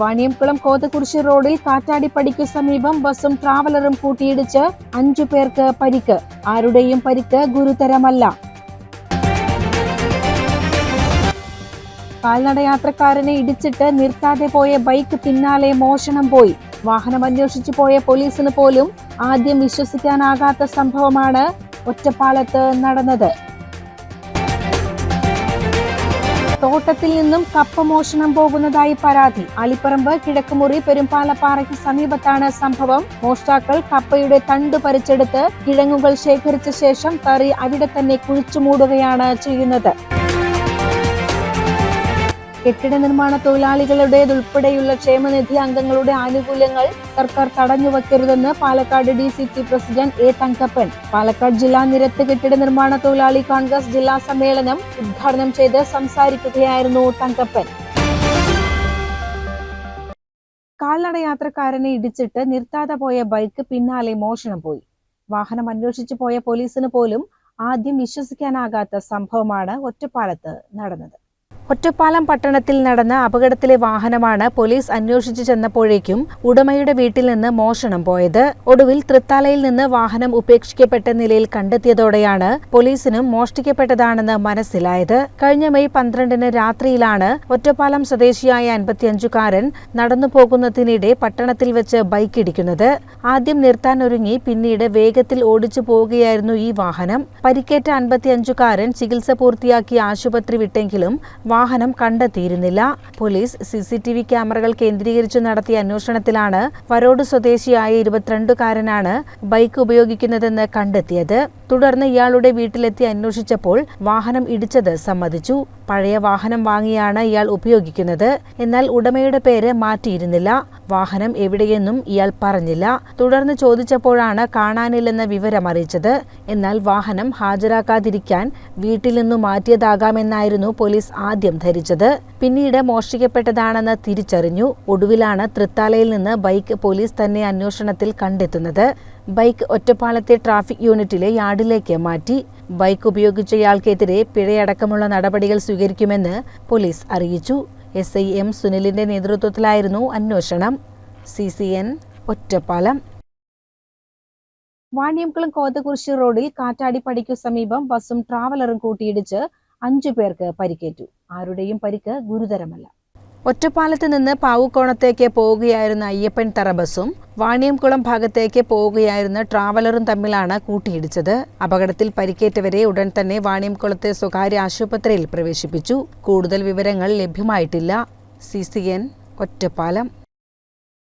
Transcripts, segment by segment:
വാണിയംകുളം കോതക്കുറിശി റോഡിൽ കാറ്റാടിപ്പടിക്കു സമീപം ബസും ട്രാവലറും കൂട്ടിയിടിച്ച് അഞ്ചു പേർക്ക് പരിക്ക്. ആരുടെയും പരിക്ക് ഗുരുതരമല്ല. കാൽനടയാത്രക്കാരനെ ഇടിച്ചിട്ട് നിർത്താതെ പോയ ബൈക്ക് പിന്നാലെ മോഷണം പോയി. വാഹനം അന്വേഷിച്ചു പോയ പോലീസിന് പോലും ആദ്യം വിശ്വസിക്കാനാകാത്ത സംഭവമാണ് ഒറ്റപ്പാലത്ത് നടന്നത്. തോട്ടത്തിൽ നിന്നും കപ്പ മോഷണം പോകുന്നതായി പരാതി. അലിപ്പറമ്പ് കിഴക്കുമുറി പെരുമ്പാലപ്പാറയ്ക്ക് സമീപത്താണ് സംഭവം. മോഷ്ടാക്കൾ കപ്പയുടെ തണ്ട് പറിച്ചെടുത്ത് കിഴങ്ങുകൾ ശേഖരിച്ച ശേഷം തറി അവിടെ തന്നെ കുഴിച്ചു മൂടുകയാണ് ചെയ്യുന്നത്. കെട്ടിട നിർമ്മാണ തൊഴിലാളികളുടേതുൾപ്പെടെയുള്ള ക്ഷേമനിധി അംഗങ്ങളുടെ ആനുകൂല്യങ്ങൾ സർക്കാർ തടഞ്ഞുവെക്കരുതെന്ന് Palakkad D C C president A Thankappan. Palakkad ജില്ലാ നിരത്ത് കെട്ടിട നിർമ്മാണ തൊഴിലാളി കോൺഗ്രസ് ജില്ലാ സമ്മേളനം ഉദ്ഘാടനം ചെയ്ത് സംസാരിക്കുകയായിരുന്നു തങ്കപ്പൻ. കാൽനടയാത്രക്കാരനെ ഇടിച്ചിട്ട് നിർത്താതെ പോയ ബൈക്ക് പിന്നാലെ മോഷണം പോയി. വാഹനം അന്വേഷിച്ചു പോയ പോലീസിന് പോലും ആദ്യം വിശ്വസിക്കാനാകാത്ത സംഭവമാണ് ഒറ്റപ്പാലത്ത് നടന്നത്. ഒറ്റപ്പാലം പട്ടണത്തിൽ നടന്ന അപകടത്തിലെ വാഹനമാണ് പോലീസ് അന്വേഷിച്ചു ചെന്നപ്പോഴേക്കും ഉടമയുടെ വീട്ടിൽ നിന്ന് മോഷണം പോയത്. ഒടുവിൽ തൃത്താലയിൽ നിന്ന് വാഹനം ഉപേക്ഷിക്കപ്പെട്ട നിലയിൽ കണ്ടെത്തിയതോടെയാണ് പോലീസിനും മോഷ്ടിക്കപ്പെട്ടതാണെന്ന് മനസ്സിലായത്. കഴിഞ്ഞ മെയ് പന്ത്രണ്ടിന് രാത്രിയിലാണ് ഒറ്റപ്പാലം സ്വദേശിയായ അൻപത്തിയഞ്ചുകാരൻ നടന്നു പോകുന്നതിനിടെ പട്ടണത്തിൽ വെച്ച് ബൈക്ക് ഇടിക്കുന്നത്. ആദ്യം നിർത്താൻ ഒരുങ്ങി പിന്നീട് വേഗത്തിൽ ഓടിച്ചു പോവുകയായിരുന്നു ഈ വാഹനം. പരിക്കേറ്റ അൻപത്തിയഞ്ചുകാരൻ ചികിത്സ പൂർത്തിയാക്കി ആശുപത്രി വിട്ടെങ്കിലും വാഹനം കണ്ടെത്തിയിരുന്നില്ല. Police C C T V ക്യാമറകൾ കേന്ദ്രീകരിച്ച് നടത്തിയ അന്വേഷണത്തിലാണ് വരോട് സ്വദേശിയായ ഇരുപത്തിരണ്ടുകാരനാണ് ബൈക്ക് ഉപയോഗിക്കുന്നതെന്ന് കണ്ടെത്തിയത്. തുടർന്ന് ഇയാളുടെ വീട്ടിലെത്തി അന്വേഷിച്ചപ്പോൾ വാഹനം ഇടിച്ചത് സമ്മതിച്ചു. പഴയ വാഹനം വാങ്ങിയാണ് ഇയാൾ ഉപയോഗിക്കുന്നത്. എന്നാൽ ഉടമയുടെ പേര് മാറ്റിയിരുന്നില്ല. വാഹനം എവിടെയെന്നും ഇയാൾ പറഞ്ഞില്ല. തുടർന്ന് ചോദിച്ചപ്പോഴാണ് കാണാനില്ലെന്ന വിവരം അറിയിച്ചത്. എന്നാൽ വാഹനം ഹാജരാക്കാതിരിക്കാൻ വീട്ടിൽ നിന്നു മാറ്റിയതാകാമെന്നായിരുന്നു പോലീസ് ആദ്യം ധരിച്ചത്. പിന്നീട് മോഷ്ടിക്കപ്പെട്ടതാണെന്ന് തിരിച്ചറിഞ്ഞു. ഒടുവിലാണ് തൃത്താലയിൽ നിന്ന് ബൈക്ക് പോലീസ് തന്നെ അന്വേഷണത്തിൽ കണ്ടെത്തുന്നത്. ബൈക്ക് ഒറ്റപ്പാലത്തെ ട്രാഫിക് യൂണിറ്റിലെ യാർഡിലേക്ക് മാറ്റി. ബൈക്ക് ഉപയോഗിച്ചയാൾക്കെതിരെ പിഴയടക്കമുള്ള നടപടികൾ സ്വീകരിക്കുമെന്ന് പോലീസ് അറിയിച്ചു. എസ് ഐ എം സുനിലിന്റെ നേതൃത്വത്തിലായിരുന്നു അന്വേഷണം. C C N Ottapalam. Vaniyamkulam Kothakurissi റോഡിൽ കാറ്റാടിപ്പടിക്കു സമീപം ബസ്സും ട്രാവലറും കൂട്ടിയിടിച്ച് അഞ്ചു പേർക്ക് പരിക്കേറ്റു. ആരുടെയും പരിക്ക് ഗുരുതരമല്ല. ഒറ്റപ്പാലത്ത് നിന്ന് പാവുക്കോണത്തേക്ക് പോവുകയായിരുന്ന അയ്യപ്പൻ തറ ബസും വാണിയംകുളം ഭാഗത്തേക്ക് പോവുകയായിരുന്ന ട്രാവലറും തമ്മിലാണ് കൂട്ടിയിടിച്ചത്. അപകടത്തിൽ പരിക്കേറ്റവരെ ഉടൻ തന്നെ വാണിയംകുളത്തെ സ്വകാര്യ ആശുപത്രിയിൽ പ്രവേശിപ്പിച്ചു. കൂടുതൽ വിവരങ്ങൾ ലഭ്യമായിട്ടില്ല. C C N Ottapalam.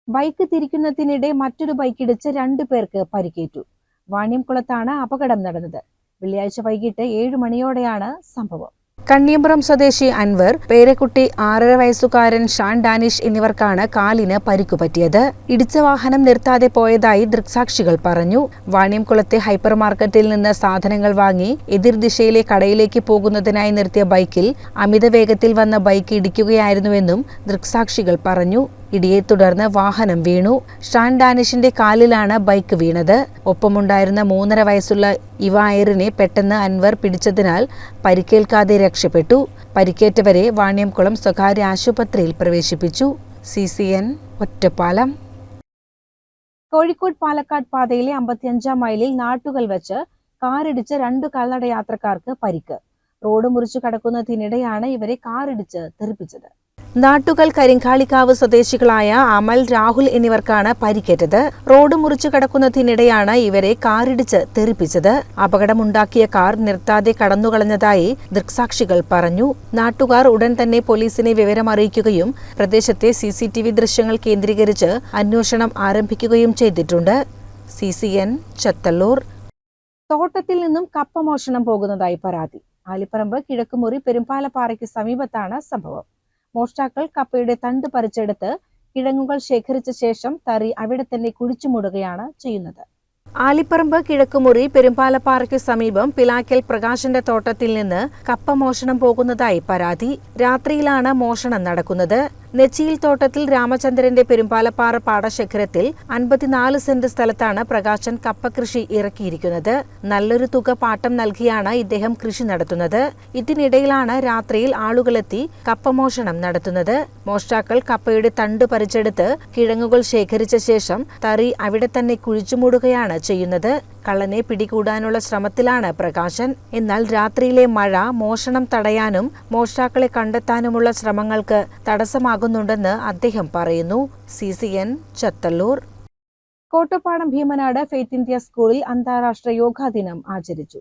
Bike തിരിക്കുന്നതിനിടെ മറ്റൊരു ബൈക്കിടിച്ച് രണ്ടു പേർക്ക് പരിക്കേറ്റു. വാണിയംകുളത്താണ് അപകടം നടന്നത്. വെള്ളിയാഴ്ച വൈകിട്ട് ഏഴ് മണിയോടെയാണ് സംഭവം. കണ്ണിയമ്പുറം സ്വദേശി അൻവർ പേരക്കുട്ടി ആറര വയസ്സുകാരൻ ഷാൻ ഡാനിഷ് എന്നിവർക്കാണ് കാലിന് പരിക്കുപറ്റിയത് ഇടിച്ച വാഹനം നിർത്താതെ പോയതായി ദൃക്സാക്ഷികൾ പറഞ്ഞു. വാണിയംകുളത്തെ ഹൈപ്പർ മാർക്കറ്റിൽ നിന്ന് സാധനങ്ങൾ വാങ്ങി എതിർദിശയിലെ കടയിലേക്ക് പോകുന്നതിനായി നിർത്തിയ ബൈക്കിൽ അമിത വേഗത്തിൽ വന്ന ബൈക്ക് ഇടിക്കുകയായിരുന്നുവെന്നും ദൃക്സാക്ഷികൾ പറഞ്ഞു. ഇടിയെ തുടർന്ന് വാഹനം വീണു. ഷാൻ ഡാനിഷിന്റെ കാലിലാണ് ബൈക്ക് വീണത്. ഒപ്പമുണ്ടായിരുന്ന മൂന്നര വയസ്സുള്ള ഇവായറിനെ പെട്ടെന്ന് അൻവർ പിടിച്ചതിനാൽ പരിക്കേൽക്കാതെ രക്ഷപ്പെട്ടു. പരിക്കേറ്റവരെ വാണിയംകുളം സ്വകാര്യ ആശുപത്രിയിൽ പ്രവേശിപ്പിച്ചു. C C N Ottapalam. Kozhikode Palakkad പാതയിലെ അമ്പത്തിയഞ്ചാം മൈലിൽ നാട്ടുകൾ വെച്ച് കാറിടിച്ച് രണ്ടു കാൽനട യാത്രക്കാർക്ക് പരിക്ക്. റോഡ് മുറിച്ചു കടക്കുന്നതിനിടെയാണ് ഇവരെ കാറിടിച്ച് തെറിപ്പിച്ചത്. നാട്ടുകൽ കരിങ്കാളിക്കാവ് സ്വദേശികളായ അമൽ രാഹുൽ എന്നിവർക്കാണ് പരിക്കേറ്റത്. റോഡ് മുറിച്ചു കടക്കുന്നതിനിടെയാണ് ഇവരെ കാറിടിച്ച് തെറിപ്പിച്ചത്. അപകടമുണ്ടാക്കിയ കാർ നിർത്താതെ കടന്നുകളഞ്ഞതായി ദൃക്സാക്ഷികൾ പറഞ്ഞു. നാട്ടുകാർ ഉടൻ തന്നെ പോലീസിനെ വിവരമറിയിക്കുകയും പ്രദേശത്തെ സി സി ടി വി ദൃശ്യങ്ങൾ കേന്ദ്രീകരിച്ച് അന്വേഷണം ആരംഭിക്കുകയും ചെയ്തിട്ടുണ്ട്. C C N Chathallur. തോട്ടത്തിൽ നിന്നും കപ്പ മോഷണം പോകുന്നതായി പരാതി. ആലിപ്പറമ്പ് കിഴക്കുമുറി പെരുമ്പാലപ്പാറയ്ക്ക് സമീപത്താണ് സംഭവം. മോഷ്ടാക്കൾ കപ്പയുടെ തണ്ട് പറിച്ചെടുത്ത് കിഴങ്ങുകൾ ശേഖരിച്ച ശേഷം തറി അവിടെ തന്നെ കുഴിച്ചുമൂടുകയാണ് ചെയ്യുന്നത്. ആലിപ്പറമ്പ് കിഴക്കുമുറി പെരുമ്പാലപ്പാറയ്ക്കു സമീപം പിലാക്കൽ പ്രകാശന്റെ തോട്ടത്തിൽ നിന്ന് കപ്പ മോഷണം പോകുന്നതായി പരാതി. രാത്രിയിലാണ് മോഷണം നടക്കുന്നത്. നെച്ചിയിൽ തോട്ടത്തിൽ രാമചന്ദ്രന്റെ പെരുമ്പാലപ്പാറ പാടശേഖരത്തിൽ അൻപത്തിനാല് സെന്റ് സ്ഥലത്താണ് പ്രകാശൻ കപ്പ കൃഷി ഇറക്കിയിരിക്കുന്നത്. നല്ലൊരു തുക പാട്ടം നൽകിയാണ് ഇദ്ദേഹം കൃഷി നടത്തുന്നത്. ഇതിനിടയിലാണ് രാത്രിയിൽ ആളുകളെത്തി കപ്പമോഷണം നടത്തുന്നത്. മോഷ്ടാക്കൾ കപ്പയുടെ തണ്ട് പറിച്ചെടുത്ത് കിഴങ്ങുകൾ ശേഖരിച്ച ശേഷം തറി അവിടെ തന്നെ കുഴിച്ചുമൂടുകയാണ് ചെയ്യുന്നത്. കള്ളനെ പിടികൂടാനുള്ള ശ്രമത്തിലാണ് പ്രകാശൻ. എന്നാൽ രാത്രിയിലെ മഴ മോഷണം തടയാനും മോഷ്ടാക്കളെ കണ്ടെത്താനുമുള്ള ശ്രമങ്ങൾക്ക് തടസ്സമാകുന്നുണ്ടെന്ന് അദ്ദേഹം പറയുന്നു. C C N Chathallur. Kottappadam Bhimanad faith India സ്കൂളിൽ അന്താരാഷ്ട്ര യോഗാ ദിനം ആചരിച്ചു.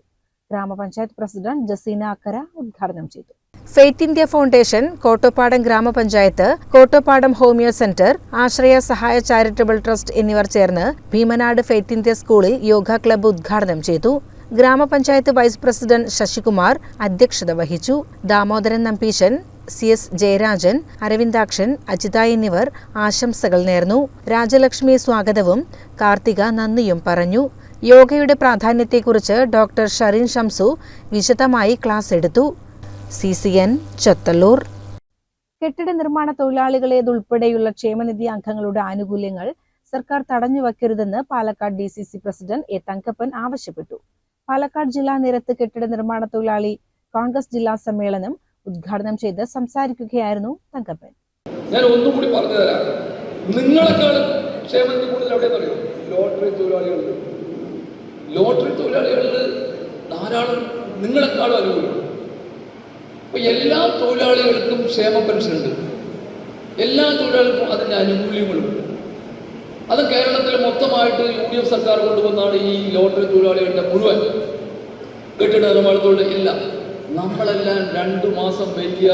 ഗ്രാമപഞ്ചായത്ത് പ്രസിഡന്റ് ജസീന അക്കര ഉദ്ഘാടനം ചെയ്തു. ഫെയ്ത്ത് ഇന്ത്യ ഫൗണ്ടേഷൻ കോട്ടപ്പാടം ഗ്രാമപഞ്ചായത്ത് കോട്ടപ്പാടം ഹോമിയോ സെന്റർ ആശ്രയ സഹായ ചാരിറ്റബിൾ ട്രസ്റ്റ് എന്നിവർ ചേർന്ന് ഭീമനാട് ഫെയ്ത്ത് ഇന്ത്യ സ്കൂളിൽ യോഗ ക്ലബ്ബ് ഉദ്ഘാടനം ചെയ്തു. ഗ്രാമപഞ്ചായത്ത് വൈസ് പ്രസിഡന്റ് ശശികുമാർ അധ്യക്ഷത വഹിച്ചു. ദാമോദരൻ നമ്പീശൻ സി എസ് ജയരാജൻ അരവിന്ദാക്ഷൻ അജിത എന്നിവർ ആശംസകൾ നേർന്നു. രാജലക്ഷ്മി സ്വാഗതവും കാർത്തിക നന്ദിയും പറഞ്ഞു. യോഗയുടെ പ്രാധാന്യത്തെക്കുറിച്ച് ഡോക്ടർ ഷറിൻ ഷംസു വിശദമായി ക്ലാസ് എടുത്തു. C C N Chathallur. കെട്ടിട നിർമ്മാണ തൊഴിലാളികളേതുൾപ്പെടെയുള്ള ക്ഷേമനിധി അംഗങ്ങളുടെ ആനുകൂല്യങ്ങൾ സർക്കാർ തടഞ്ഞു വയ്ക്കരുതെന്ന് Palakkad D C C president A Thankappan ആവശ്യപ്പെട്ടു. പാലക്കാട് ജില്ലാ നിരത്ത് കെട്ടിട നിർമ്മാണ തൊഴിലാളി കോൺഗ്രസ് ജില്ലാ സമ്മേളനം ഉദ്ഘാടനം ചെയ്ത് സംസാരിക്കുകയായിരുന്നു തങ്കപ്പൻ. ഞാൻ ഒന്നും കൂടി പറഞ്ഞു തരാം നിങ്ങളെക്കാളും ക്ഷേമത്തിൽ കൂടുതൽ എവിടെയെന്ന് അറിയോ? ലോട്ടറി തൊഴിലാളികളിൽ ലോട്ടറി തൊഴിലാളികളിൽ ധാരാളം നിങ്ങളെക്കാളും അനുകൂലം അപ്പൊ എല്ലാ തൊഴിലാളികൾക്കും ക്ഷേമ പെൻഷൻ ഉണ്ട്. എല്ലാ തൊഴിലാളികൾക്കും അതിന്റെ ആനുകൂല്യങ്ങളുണ്ട് അത് കേരളത്തിൽ മൊത്തമായിട്ട് യു ഡി എഫ് സർക്കാർ കൊണ്ടുവന്നാണ് ഈ ലോട്ടറി തൊഴിലാളികളുടെ മുഴുവൻ കെട്ടിട നിർമ്മാണ ഇല്ല. നമ്മളെല്ലാം രണ്ടു മാസം വലിയ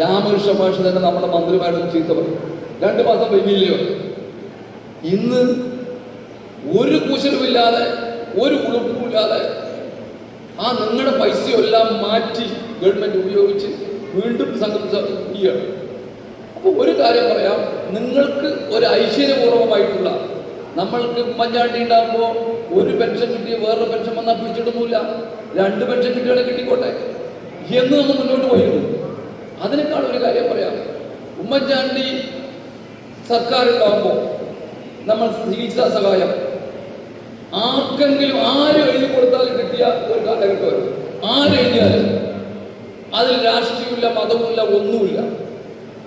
രാമകൃഷ്ണ ഭാഷ തന്നെ നമ്മുടെ മന്ത്രിമാരുടെ ചീത്ത പറയും രണ്ട് മാസം വലിയില്ലയോ ഇന്ന് ഒരു കുശലുമില്ലാതെ ഒരു കുളിപ്പുമില്ലാതെ ആ നിങ്ങളുടെ പൈസയെല്ലാം മാറ്റി ഗവൺമെന്റ് ഉപയോഗിച്ച് വീണ്ടും സംഘടിപ്പിക്കുകയാണ് അപ്പോൾ ഒരു കാര്യം പറയാം. നിങ്ങൾക്ക് ഒരു ഐശ്വര്യപൂർവമായിട്ടുള്ള നമ്മൾക്ക് ഉമ്മൻചാണ്ടി ഉണ്ടാകുമ്പോൾ ഒരു പെൻഷൻ കിട്ടിയ വേറൊരു പെൻഷൻ വന്നാൽ പിടിച്ചിട്ടൊന്നുമില്ല. രണ്ട് പെൻഷൻ കിട്ടിയാലും കിട്ടിക്കോട്ടെ. എന്ന് നമ്മൾ മുന്നോട്ട് പോയിരുന്നു. അതിനേക്കാൾ ഒരു കാര്യം പറയാം. ഉമ്മൻചാണ്ടി സർക്കാർ ഉണ്ടാകുമ്പോൾ നമ്മൾ ചികിത്സാ സഹായം. ആർക്കെങ്കിലും ആരും എഴുതി കൊടുത്താലും കിട്ടിയ ഒരു കാലഘട്ടമായിരുന്നു ആരെഴുതിയാലും അതിൽ രാഷ്ട്രീയമില്ല മതവുമില്ല ഒന്നുമില്ല.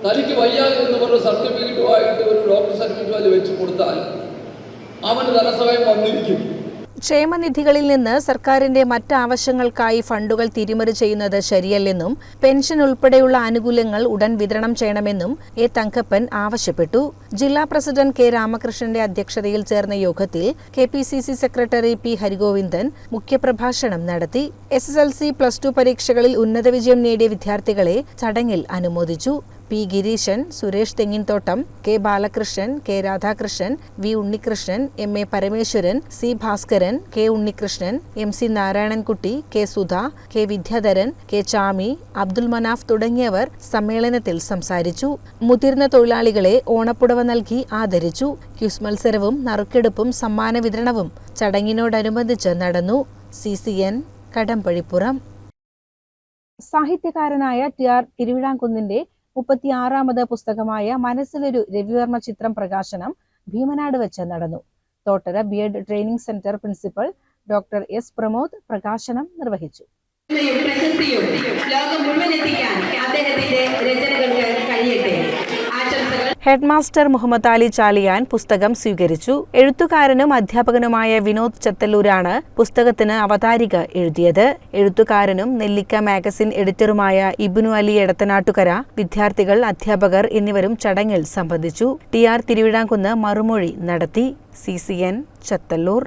തനിക്ക് വയ്യാതെ എന്ന് പറഞ്ഞ സർട്ടിഫിക്കറ്റുമായിട്ട് ഒരു ഡോക്ടർ സർട്ടിഫിക്കറ്റ് വെച്ച് കൊടുത്താൽ അവന് ധനസഹായം വന്നിരിക്കും. ക്ഷേമനിധികളിൽ നിന്ന് സർക്കാരിന്റെ മറ്റ് ആവശ്യങ്ങൾക്കായി ഫണ്ടുകൾ തിരിമറി ചെയ്യുന്നത് ശരിയല്ലെന്നും പെൻഷൻ ഉൾപ്പെടെയുള്ള ആനുകൂല്യങ്ങൾ ഉടൻ വിതരണം ചെയ്യണമെന്നും എ തങ്കപ്പൻ ആവശ്യപ്പെട്ടു. ജില്ലാ പ്രസിഡന്റ് കെ രാമകൃഷ്ണന്റെ അധ്യക്ഷതയിൽ ചേർന്ന യോഗത്തിൽ K P C C secretary P Harigovindan മുഖ്യപ്രഭാഷണം നടത്തി. S S L C plus two പരീക്ഷകളിൽ ഉന്നത വിജയം നേടിയ വിദ്യാർത്ഥികളെ ചടങ്ങിൽ അനുമോദിച്ചു. P. Gireesan Suresh Thenginthottam K. Balakrishnan K. Radhakrishnan V. Unnikrishnan M. A. Parameswaran C. Bhaskaran K. Unnikrishnan M. C. Narayanankutty K. Sudha K. Vidyadharan K. Chami Abdul Manaf തുടങ്ങിയവർ സമ്മേളനത്തിൽ സംസാരിച്ചു. മുതിർന്ന തൊഴിലാളികളെ ഓണപ്പുടവ നൽകി ആദരിച്ചു. ക്യൂസ് മത്സരവും നറുക്കെടുപ്പും സമ്മാന വിതരണവും ചടങ്ങിനോടനുബന്ധിച്ച് നടന്നു. സി. സി. എൻ. കടമ്പഴിപ്പുറം. സാഹിത്യകാരനായ ടി. ആർ. തിരുവിഴാംകുന്നിന്റെ മുപ്പത്തിയാറാമത് പുസ്തകമായ മനസ്സിലൊരു രവിവർമ്മ ചിത്രം പ്രകാശനം ഭീമനാട് വെച്ച് നടന്നു. Thottara B Ed training centre principal doctor S Pramod പ്രകാശനം നിർവഹിച്ചു. ലോകം മുഴുവൻ എത്തിക്കാൻ അദ്ദേഹത്തിന്റെ രചനകൾക്ക് കഴിയട്ടെ. ഹെഡ്മാസ്റ്റർ മുഹമ്മദ് അലി ചാലിയാൻ പുസ്തകം സ്വീകരിച്ചു. എഴുത്തുകാരനും അധ്യാപകനുമായ വിനോദ് ചത്തല്ലൂരാണ് പുസ്തകത്തിന് അവതാരിക എഴുതിയത്. എഴുത്തുകാരനും നെല്ലിക്ക മാഗസിൻ എഡിറ്ററുമായ ഇബ്നു അലി എടത്തനാട്ടുകര വിദ്യാർത്ഥികൾ അധ്യാപകർ എന്നിവരും ചടങ്ങിൽ സംബന്ധിച്ചു. ടി ആർ തിരുവിഴാംകുന്ന് മറുമൊഴി നടത്തി. C C N Chathallur.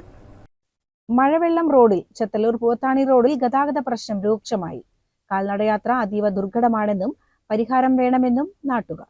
മഴവെള്ളം റോഡിൽ ചത്തല്ലൂർ പൂവത്താണി റോഡിൽ ഗതാഗത പ്രശ്നം രൂക്ഷമായി. കാൽനടയാത്ര അതീവ ദുർഘടമാണെന്നും പരിഹാരം വേണമെന്നും നാട്ടുകാർ.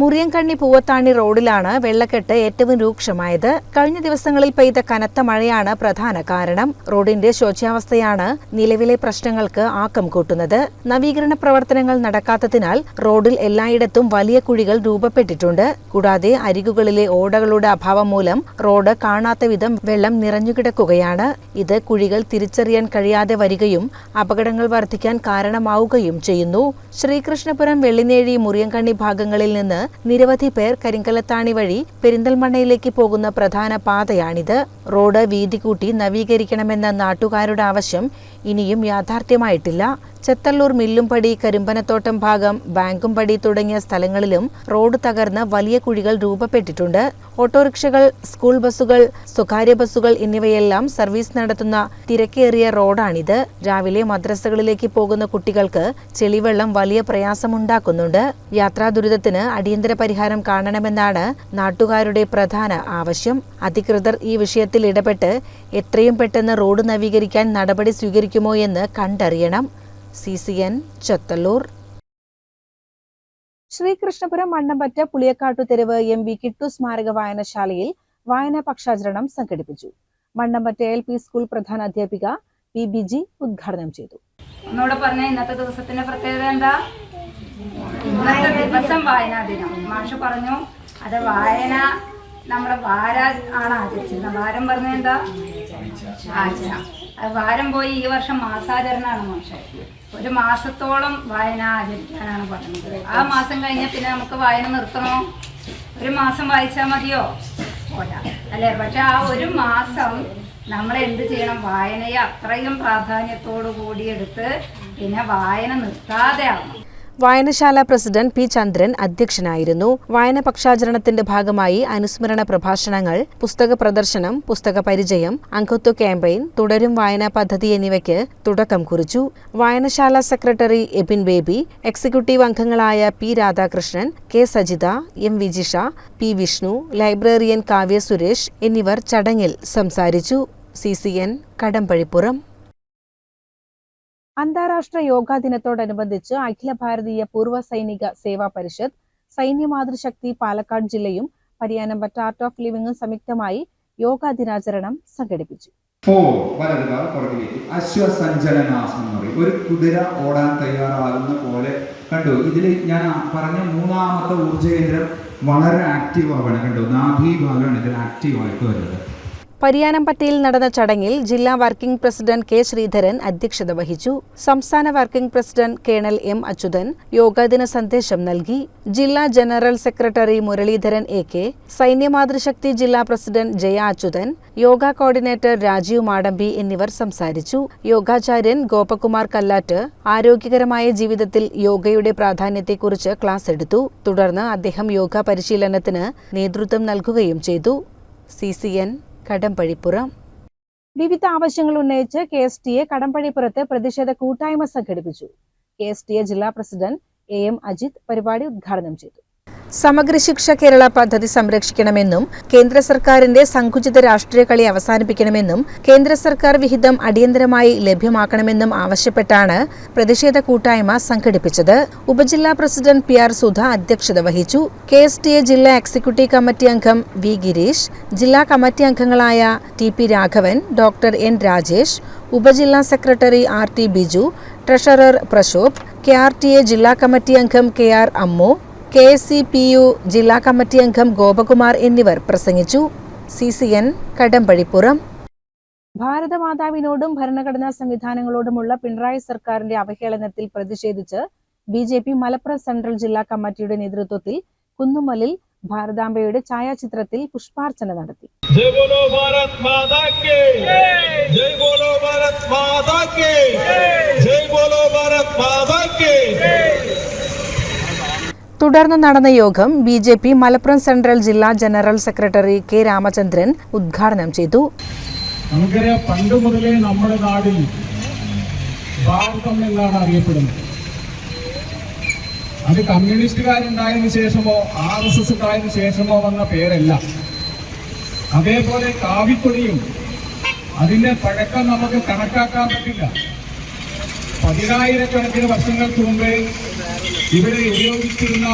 മുറിയൻകണ്ണി പൂവത്താണി റോഡിലാണ് വെള്ളക്കെട്ട് ഏറ്റവും രൂക്ഷമായത്. കഴിഞ്ഞ ദിവസങ്ങളിൽ പെയ്ത കനത്ത മഴയാണ് പ്രധാന കാരണം. റോഡിന്റെ ശോച്യാവസ്ഥയാണ് നിലവിലെ പ്രശ്നങ്ങൾക്ക് ആക്കം കൂട്ടുന്നത്. നവീകരണ പ്രവർത്തനങ്ങൾ നടക്കാത്തതിനാൽ റോഡിൽ എല്ലായിടത്തും വലിയ കുഴികൾ രൂപപ്പെട്ടിട്ടുണ്ട്. കൂടാതെ അരികുകളിലെ ഓടകളുടെ അഭാവം മൂലം റോഡ് കാണാത്ത വിധം വെള്ളം നിറഞ്ഞുകിടക്കുകയാണ് ഇത് കുഴികൾ തിരിച്ചറിയാൻ കഴിയാതെ വരികയും അപകടങ്ങൾ വർദ്ധിക്കാൻ കാരണമാവുകയും ചെയ്യുന്നു. ശ്രീകൃഷ്ണപുരം വെള്ളിനേഴി മുറിയൻകണ്ണി ഭാഗങ്ങളിൽ നിന്ന് നിരവധി പേർ കരിങ്കലത്താണി വഴി പെരിന്തൽമണ്ണയിലേക്ക് പോകുന്ന പ്രധാന പാതയാണിത്. റോഡ് വീതി കൂട്ടി നവീകരിക്കണമെന്ന നാട്ടുകാരുടെ ആവശ്യം ഇനിയും യാഥാർത്ഥ്യമായിട്ടില്ല. ചെത്തല്ലൂർ മില്ലുംപടി കരിമ്പനത്തോട്ടം ഭാഗം ബാങ്കുംപടി തുടങ്ങിയ സ്ഥലങ്ങളിലും റോഡ് തകർന്ന് വലിയ കുഴികൾ രൂപപ്പെട്ടിട്ടുണ്ട്. ഓട്ടോറിക്ഷകൾ സ്കൂൾ ബസ്സുകൾ സ്വകാര്യ ബസ്സുകൾ എന്നിവയെല്ലാം സർവീസ് നടത്തുന്ന തിരക്കേറിയ റോഡാണിത്. രാവിലെ മദ്രസകളിലേക്ക് പോകുന്ന കുട്ടികൾക്ക് ചെളിവെള്ളം വലിയ പ്രയാസമുണ്ടാക്കുന്നുണ്ട്. യാത്രാ ദുരിതത്തിന് അടിയന്തര പരിഹാരം കാണണമെന്നാണ് നാട്ടുകാരുടെ പ്രധാന ആവശ്യം. അധികൃതർ ഈ വിഷയത്തിൽ ഇടപെട്ട് എത്രയും പെട്ടെന്ന് റോഡ് നവീകരിക്കാൻ നടപടി സ്വീകരിക്കുമോ എന്ന് കണ്ടറിയണം. C C N Chathallur. Sreekrishnapuram Mannampatta Puliyakkattu തെരുവ് എം വി കിട്ടു സ്മാരക വായനശാലയിൽ വായനാ പക്ഷാചരണം സംഘടിപ്പിച്ചു. മണ്ണമ്പറ്റ എൽ പി സ്കൂൾ പ്രധാന അധ്യാപിക പി ബിജി ഉദ്ഘാടനം ചെയ്തു. ഒന്നുകൂടെ പറഞ്ഞ ഇന്നത്തെ ദിവസത്തിന്റെ പ്രത്യേകത എന്താ? ഇന്നത്തെ ദിവസം വായനാ ദിനം. മാഷ് പറഞ്ഞു അത് വായന നമ്മുടെ വാര ആണ് ആചരിച്ചിരുന്നത്. വാരം പറഞ്ഞ എന്താ? ആഴ്ച വാരം പോയി ഈ വർഷം മാസാചരണമാണ് മോശം. ഒരു മാസത്തോളം വായന ആചരിക്കാനാണ് പറഞ്ഞത്. ആ മാസം കഴിഞ്ഞ പിന്നെ നമുക്ക് വായന നിർത്തണോ? ഒരു മാസം വായിച്ചാൽ മതിയോ? പോരാ. അല്ലേ? പക്ഷെ ആ ഒരു മാസം നമ്മൾ എന്ത് ചെയ്യണം? വായനയെ അത്രയും പ്രാധാന്യത്തോടു കൂടി എടുത്ത് പിന്നെ വായന നിർത്താതെ ആവണം. വായനശാല പ്രസിഡന്റ് പി ചന്ദ്രൻ അധ്യക്ഷനായിരുന്നു. വായന പക്ഷാചരണത്തിന്റെ ഭാഗമായി അനുസ്മരണ പ്രഭാഷണങ്ങൾ പുസ്തക പ്രദർശനം പുസ്തക പരിചയം അംഗത്വ ക്യാമ്പയിൻ തുടരും വായനാ പദ്ധതി എന്നിവയ്ക്ക് തുടക്കം കുറിച്ചു. വായനശാല സെക്രട്ടറി എബിൻ ബേബി എക്സിക്യൂട്ടീവ് അംഗങ്ങളായ P Radhakrishnan K Sajitha M Vijisha P Vishnu librarian Kavya Suresh എന്നിവർ ചടങ്ങിൽ സംസാരിച്ചു. C C N Kadambazhipuram. അന്താരാഷ്ട്ര യോഗാ ദിനത്തോടനുബന്ധിച്ച് അഖില ഭാരതീയ പൂർവ സൈനിക സേവാ പരിഷത്ത് സൈന്യ മാതൃശക്തി പാലക്കാട് ജില്ലയും പരിയാനംപറ്റ ആർട്ട് ഓഫ് ലിവിംഗും സംയുക്തമായി യോഗാ ദിനാചരണം സംഘടിപ്പിച്ചു. ഒരു കുതിര ഓടാൻ തയ്യാറാകുന്ന പോലെ കണ്ടു. ഇതിൽ ഞാൻ പറഞ്ഞ മൂന്നാമത്തെ ഊർജ കേന്ദ്രം വളരെ ആക്റ്റീവ് ആവണം. കണ്ടു? നാഭീഭാഗമാണ് ഇതിൽ ആക്റ്റീവ് ആയിട്ട് വരുന്നത്. പരിയാനംപറ്റയിൽ നടന്ന ചടങ്ങിൽ ജില്ലാ വർക്കിംഗ് പ്രസിഡന്റ് കെ ശ്രീധരൻ അധ്യക്ഷത വഹിച്ചു. സംസ്ഥാന working president colonel M Achuthan യോഗാദിന സന്ദേശം നൽകി. ജില്ലാ general secretary Muraleedharan A K സൈന്യമാതൃശക്തി ജില്ലാ പ്രസിഡന്റ് ജയ അച്യുതൻ യോഗ കോർഡിനേറ്റർ രാജീവ് മാടമ്പി എന്നിവർ സംസാരിച്ചു. യോഗാചാര്യൻ ഗോപകുമാർ കല്ലാറ്റ് ആരോഗ്യകരമായ ജീവിതത്തിൽ യോഗയുടെ പ്രാധാന്യത്തെക്കുറിച്ച് ക്ലാസ് എടുത്തു. തുടർന്ന് അദ്ദേഹം യോഗ പരിശീലനത്തിന് നേതൃത്വം നൽകുകയും ചെയ്തു. C C N Kadambazhipuram. വിവിധ ആവശ്യങ്ങൾ ഉന്നയിച്ച് കെ എസ് ടി എ കടമ്പഴിപ്പുറത്ത് പ്രതിഷേധ കൂട്ടായ്മ സംഘടിപ്പിച്ചു. കെ എസ് ടി എ ജില്ലാ പ്രസിഡന്റ് എ എം അജിത് പരിപാടി ഉദ്ഘാടനം ചെയ്തു. സമഗ്ര ശിക്ഷ കേരള പദ്ധതി സംരക്ഷിക്കണമെന്നും കേന്ദ്ര സർക്കാരിന്റെ സങ്കുചിത രാഷ്ട്രീയ കളി അവസാനിപ്പിക്കണമെന്നും കേന്ദ്ര സർക്കാർ വിഹിതം അടിയന്തരമായി ലഭ്യമാക്കണമെന്നും ആവശ്യപ്പെട്ടാണ് പ്രതിഷേധ കൂട്ടായ്മ സംഘടിപ്പിച്ചത്. ഉപജില്ലാ പ്രസിഡന്റ് പി ആർ സുധ അധ്യക്ഷത വഹിച്ചു. കെ എസ് ടി എ ജില്ലാ എക്സിക്യൂട്ടീവ് കമ്മിറ്റി അംഗം വി ഗിരീഷ് ജില്ലാ കമ്മിറ്റി അംഗങ്ങളായ T P Raghavan doctor N Rajesh ഉപജില്ലാ secretary R T Biju treasurer Prashobh K R T A ജില്ലാ കമ്മിറ്റി അംഗം K R Ammu K S C P U ജില്ലാ committee അംഗം ഗോപകുമാർ എന്നിവർ പ്രസംഗിച്ചു. സി സി എൻ കടമ്പഴിപ്പുറം ഭാരതമാതാവിനോടും ഭരണഘടനാ സംവിധാനങ്ങളോടുമുള്ള പിണറായി സർക്കാരിന്റെ അവഹേളനത്തിൽ പ്രതിഷേധിച്ച് B J P Malappuram central ജില്ലാ കമ്മിറ്റിയുടെ നേതൃത്വത്തിൽ കുന്നുമലിൽ ഭാരതാംബയുടെ ഛായാചിത്രത്തിൽ പുഷ്പാർച്ചന നടത്തി. जय തുടർന്ന് നടന്ന യോഗം B J P Malappuram central ജില്ലാ ജനറൽ സെക്രട്ടറി കെ രാമചന്ദ്രൻ ഉദ്ഘാടനം ചെയ്തു. പണ്ട് നമ്മുടെ എന്നാണ് അറിയപ്പെടുന്നത്. അത് കമ്മ്യൂണിസ്റ്റുകാരുണ്ടായതിനു ശേഷമോ ആർ എസ് എസ് ഉണ്ടായതിനു ശേഷമോ വന്ന പേരല്ല. അതേപോലെ കാവിക്കൊടിയും അതിന്റെ പഴക്കം നമുക്ക് കണക്കാക്കാൻ പറ്റില്ല. പതിനായിരക്കണക്കിന് വർഷങ്ങൾക്ക് മുമ്പ് ഇവിടെ ഉപയോഗിച്ചിരുന്ന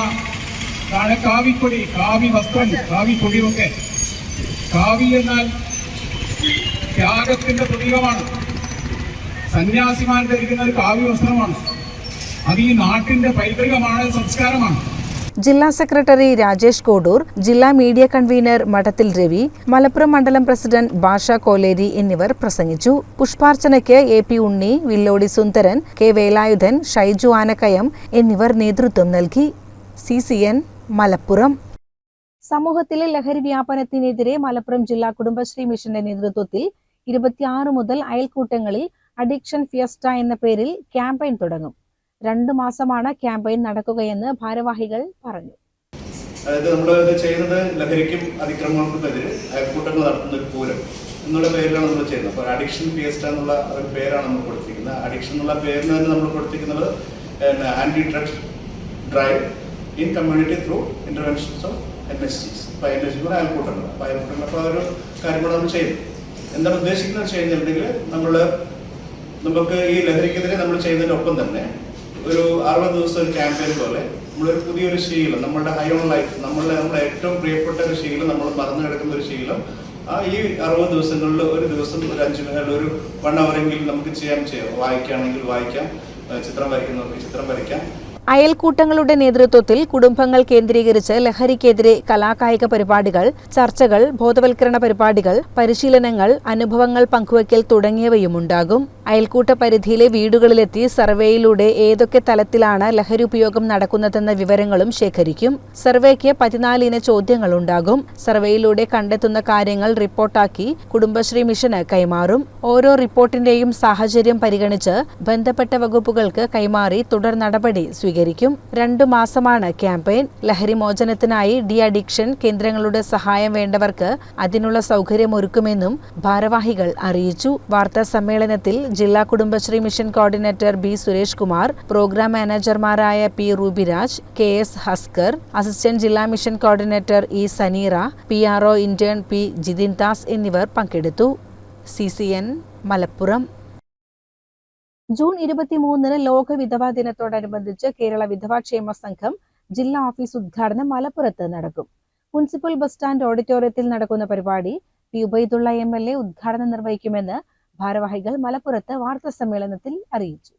നാളെ കാവിക്കൊടി കാവി വസ്ത്രം കാവി കൊടിയൊക്കെ കാവി എന്നാൽ ത്യാഗത്തിന്റെ പ്രതീകമാണ്. സന്യാസിമാർ ധരിക്കുന്ന ഒരു കാവ്യ വസ്ത്രമാണ്. അത് ഈ നാട്ടിന്റെ പൈതൃകമാണ് സംസ്കാരമാണ്. ജില്ലാ സെക്രട്ടറി രാജേഷ് കോഡൂർ ജില്ലാ മീഡിയ കൺവീനർ മഠത്തിൽ രവി മലപ്പുറം മണ്ഡലം പ്രസിഡന്റ് ഭാഷ കോലേരി എന്നിവർ പ്രസംഗിച്ചു. പുഷ്പാർച്ചനയ്ക്ക് A P Unni Villodi Sundaran K Velayudhan Shaiju Anakkayam എന്നിവർ നേതൃത്വം നൽകി. C C N Malappuram. സമൂഹത്തിലെ ലഹരി വ്യാപനത്തിനെതിരെ മലപ്പുറം ജില്ലാ കുടുംബശ്രീ മിഷന്റെ നേതൃത്വത്തിൽ ഇരുപത്തിയാറ് മുതൽ അയൽക്കൂട്ടങ്ങളിൽ അഡിക്ഷൻ ഫിയസ്റ്റ എന്ന പേരിൽ ക്യാമ്പയിൻ തുടങ്ങും. രണ്ടു മാസമാണ് ക്യാമ്പയിൻ നടക്കുകയെന്ന് ഭാരവാഹികൾ പറഞ്ഞു. അതായത് നമ്മൾ ഇത് ചെയ്യുന്നത് ലഹരിക്കും അതിക്രമങ്ങൾക്കുമെതിരെ അയൽക്കൂട്ടങ്ങൾ നടത്തുന്ന ഒരു പൂരം. എന്നുള്ള പേരിലാണ് നമ്മൾ ചെയ്യുന്നത്. അപ്പോൾ അഡിക്ഷൻ ഫിയസ്റ്റ എന്നുള്ള ഒരു പേരാണ് നമ്മൾ കൊടുത്തിരിക്കുന്നത്. അഡിക്ഷൻ എന്നുള്ള പേരിന് തന്നെ നമ്മൾ കൊടുത്തിരിക്കുന്നത് anti drugs drive in community through interventions of N S ജിസ് അപ്പോൾ എൻ എസ് ജി അയൽക്കൂട്ടങ്ങൾ. അപ്പോൾ അയൽക്കൂട്ടങ്ങൾ അപ്പോൾ ഒരു കാര്യം കൂടെ നമ്മൾ ചെയ്യുന്നത്. എന്താണ് ഉദ്ദേശിക്കുന്നത് വെച്ച് കഴിഞ്ഞിട്ടുണ്ടെങ്കിൽ നമ്മൾ നമുക്ക് ഈ ലഹരിക്കെതിരെ നമ്മൾ ചെയ്യുന്നതിനൊപ്പം തന്നെ ഒരു അറുപത് ദിവസം ഒരു ക്യാമ്പയിൻ പോലെ നമ്മളൊരു പുതിയൊരു ശീലം നമ്മുടെ ഹൈ ഓൺ ലൈഫ് നമ്മളുടെ നമ്മുടെ ഏറ്റവും പ്രിയപ്പെട്ട ഒരു ശീലം നമ്മൾ മറന്നു കിടക്കുന്ന ഒരു ശീലം ആ ഈ അറുപത് ദിവസങ്ങളിൽ ഒരു ദിവസം ഒരു അഞ്ച് മിനിറ്റ് ഒരു വൺ അവറെങ്കിലും നമുക്ക് ചെയ്യാൻ ചെയ്യാം. വായിക്കുകയാണെങ്കിൽ വായിക്കാം ചിത്രം വരയ്ക്കുന്നവർക്ക് ചിത്രം വരയ്ക്കാം. അയൽക്കൂട്ടങ്ങളുടെ നേതൃത്വത്തിൽ കുടുംബങ്ങൾ കേന്ദ്രീകരിച്ച് ലഹരിക്കെതിരെ കലാകായിക പരിപാടികൾ ചർച്ചകൾ ബോധവൽക്കരണ പരിപാടികൾ പരിശീലനങ്ങൾ അനുഭവങ്ങൾ പങ്കുവയ്ക്കൽ തുടങ്ങിയവയും ഉണ്ടാകും അയൽക്കൂട്ട പരിധിയിലെ വീടുകളിലെത്തി സർവേയിലൂടെ ഏതൊക്കെ തലത്തിലാണ് ലഹരി ഉപയോഗം നടക്കുന്നതെന്ന വിവരങ്ങളും ശേഖരിക്കും. സർവേക്ക് പതിനാലിന ചോദ്യങ്ങളുണ്ടാകും. സർവേയിലൂടെ കണ്ടെത്തുന്ന കാര്യങ്ങൾ റിപ്പോർട്ടാക്കി കുടുംബശ്രീ മിഷന് കൈമാറും. ഓരോ റിപ്പോർട്ടിന്റെയും സാഹചര്യം പരിഗണിച്ച് ബന്ധപ്പെട്ട വകുപ്പുകൾക്ക് കൈമാറി തുടർ നടപടി സ്വീകരിക്കും. രണ്ടു മാസമാണ് ക്യാമ്പയിൻ. ലഹരി മോചനത്തിനായി ഡി അഡിക്ഷൻ കേന്ദ്രങ്ങളുടെ സഹായം വേണ്ടവർക്ക് അതിനുള്ള സൗകര്യമൊരുക്കുമെന്നും ഭാരവാഹികൾ അറിയിച്ചു. വാർത്താ സമ്മേളനത്തിൽ ജില്ലാ Kudumbashree mission coordinator B Suresh Kumar program മാനേജർമാരായ P Rubiraj K S Haskar assistant ജില്ലാ mission coordinator E Saneera P RO intern P Jithin Das എന്നിവർ പങ്കെടുത്തു. C C N Malappuram. June ഇരുപത്തിമൂന്നിന് ലോക വിധവാ ദിനത്തോടനുബന്ധിച്ച് കേരള വിധവാക്ഷേമ സംഘം ജില്ലാ ഓഫീസ് ഉദ്ഘാടനം മലപ്പുറത്ത് നടക്കും. മുനിസിപ്പൽ ബസ് സ്റ്റാൻഡ് ഓഡിറ്റോറിയത്തിൽ നടക്കുന്ന പരിപാടി P Ubaidulla M L A ഉദ്ഘാടനം നിർവഹിക്കുമെന്ന് ഭാരവാഹികൾ മലപ്പുറത്ത് വാർത്താ സമ്മേളനത്തിൽ അറിയിച്ചു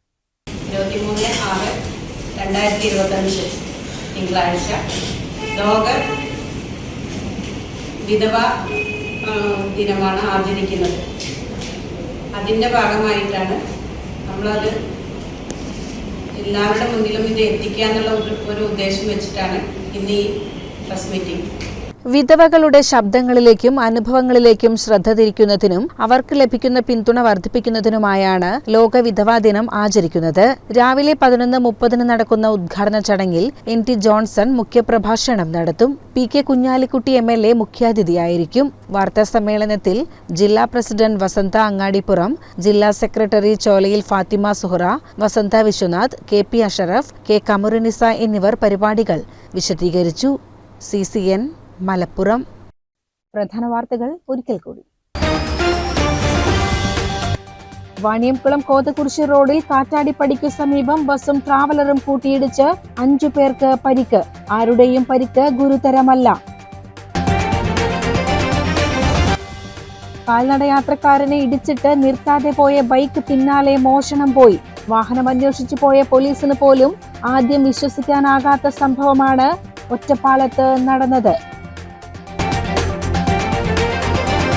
ലോക വിധവ ദിനമാണ് ആചരിക്കുന്നത്. അതിന്റെ ഭാഗമായിട്ടാണ് നമ്മളത് എല്ലാവരുടെ മുന്നിലും ഇത് എത്തിക്കുക എന്നുള്ള ഒരു ഉദ്ദേശം വെച്ചിട്ടാണ് ഇന്ന് ഈ പ്രസ് മീറ്റിംഗ്. വിധവകളുടെ ശബ്ദങ്ങളിലേക്കും അനുഭവങ്ങളിലേക്കും ശ്രദ്ധ തിരിക്കുന്നതിനും അവർക്ക് ലഭിക്കുന്ന പിന്തുണ വർദ്ധിപ്പിക്കുന്നതിനുമായാണ് ലോക വിധവാ ദിനം ആചരിക്കുന്നത്. രാവിലെ പതിനൊന്ന് മുപ്പതിന് നടക്കുന്ന ഉദ്ഘാടന ചടങ്ങിൽ എൻ ടി ജോൺസൺ മുഖ്യപ്രഭാഷണം നടത്തും. P K Kunhalikutty M L A മുഖ്യാതിഥിയായിരിക്കും. വാർത്താ സമ്മേളനത്തിൽ ജില്ലാ പ്രസിഡന്റ് വസന്ത അങ്ങാടിപ്പുറം ജില്ലാ secretary ചോലയിൽ Fathima Suhara Vasantha Viswanath K P Ashraf K Kamarunnisa എന്നിവർ പരിപാടികൾ വിശദീകരിച്ചു. C C N Malappuram. പ്രധാന വാർത്തകൾ ഒരിക്കൽ കൂടി. വാണിയംകുളം കോതകുറിശി റോഡിൽ കാറ്റാടിപ്പടിക്കു സമീപം ബസും ട്രാവലറും കൂട്ടിയിടിച്ച് അഞ്ചു പേർക്ക് പരിക്ക്. ആരുടെയും പരിക്ക് ഗുരുതരമല്ല. കാൽനടയാത്രക്കാരനെ ഇടിച്ചിട്ട് നിർത്താതെ പോയ ബൈക്ക് പിന്നാലെ മോഷണം പോയി. വാഹനം അന്വേഷിച്ചു പോയ പോലീസിന് പോലും ആദ്യം വിശ്വസിക്കാനാകാത്ത സംഭവമാണ് ഒറ്റപ്പാലത്ത് നടന്നത്.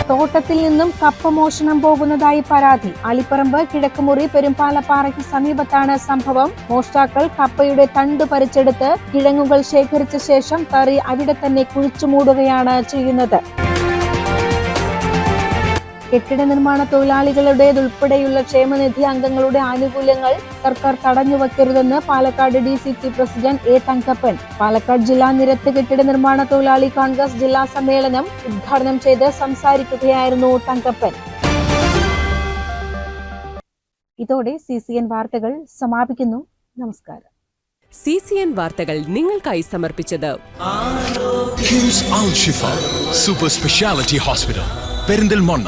തോട്ടത്തിൽ നിന്നും കപ്പ മോഷണം പോകുന്നതായി പരാതി. അലിപ്പറമ്പ് കിഴക്കുമുറി പെരുമ്പാലപ്പാറയ്ക്ക് സമീപത്താണ് സംഭവം. മോഷ്ടാക്കൾ കപ്പയുടെ തണ്ട് പറിച്ചെടുത്ത് കിഴങ്ങുകൾ ശേഖരിച്ച ശേഷം തറി അവിടെ തന്നെ കുഴിച്ചു മൂടുകയാണ് ചെയ്യുന്നത്. കെട്ടിട നിർമ്മാണ തൊഴിലാളികളുടേതുൾപ്പെടെയുള്ള ക്ഷേമനിധി അംഗങ്ങളുടെ ആനുകൂല്യങ്ങൾ സർക്കാർ തടഞ്ഞുവെക്കരുതെന്ന് Palakkad D C C president A Thankappan. Palakkad ജില്ലാ നിരത്ത് കെട്ടിട നിർമ്മാണ തൊഴിലാളി കോൺഗ്രസ് ജില്ലാ സമ്മേളനം ഉദ്ഘാടനം ചെയ്ത് സംസാരിക്കുകയായിരുന്നു തങ്കപ്പൻ. ഇതോടെ സി സി എൻ വാർത്തകൾ സമാപിക്കുന്നു. നമസ്കാരം. സി സി എൻ വാർത്തകൾ നിങ്ങൾക്കായി സമർപ്പിച്ചത് സൂപ്പർ സ്പെഷ്യാലിറ്റി ഹോസ്പിറ്റൽ പെരിന്തൽമണ്ണ